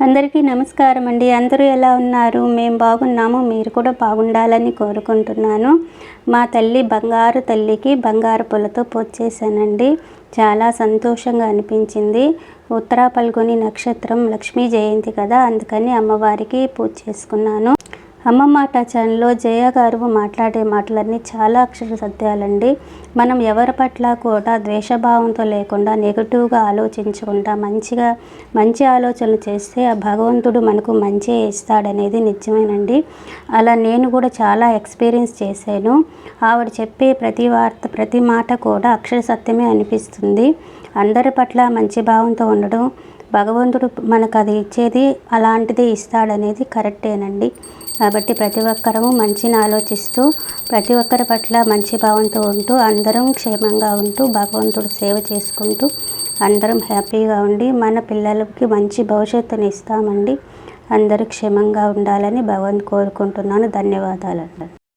అందరికీ నమస్కారం అండి. అందరూ ఎలా ఉన్నారు? మేము బాగున్నాము. మీరు కూడా బాగుండాలని కోరుకుంటున్నాను. మా తల్లి బంగారు తల్లికి బంగారు పూలతో పూజ చేశానండి. చాలా సంతోషంగా అనిపించింది. ఉత్తరా పల్గొని నక్షత్రం లక్ష్మీ జయంతి కదా అందుకని అమ్మవారికి పూజ చేసుకున్నాను. అమ్మ మాట ఛానల్లో జయ గారు మాట్లాడే మాటలన్నీ చాలా అక్షర సత్యాలండి. మనం ఎవరి పట్ల కూడా ద్వేషభావంతో లేకుండా నెగిటివ్గా ఆలోచించకుండా మంచిగా మంచి ఆలోచనలు చేస్తే ఆ భగవంతుడు మనకు మంచి ఇస్తాడనేది నిజమేనండి. అలా నేను కూడా చాలా ఎక్స్పీరియన్స్ చేశాను. ఆవిడ చెప్పే ప్రతి వార్త ప్రతి మాట కూడా అక్షర సత్యమే అనిపిస్తుంది. అందరి పట్ల మంచి భావంతో ఉండడం భగవంతుడు మనకు అది ఇచ్చేది అలాంటిది ఇస్తాడనేది కరెక్టేనండి. కాబట్టి ప్రతి ఒక్కరము మంచిని ఆలోచిస్తూ ప్రతి ఒక్కరి పట్ల మంచి భావంతో ఉంటూ అందరం క్షేమంగా ఉంటూ భగవంతుడు సేవ చేసుకుంటూ అందరం హ్యాపీగా ఉండి మన పిల్లలకి మంచి భవిష్యత్తుని ఇస్తామండి. అందరూ క్షేమంగా ఉండాలని భగవంతు కోరుకుంటున్నాను. ధన్యవాదాలు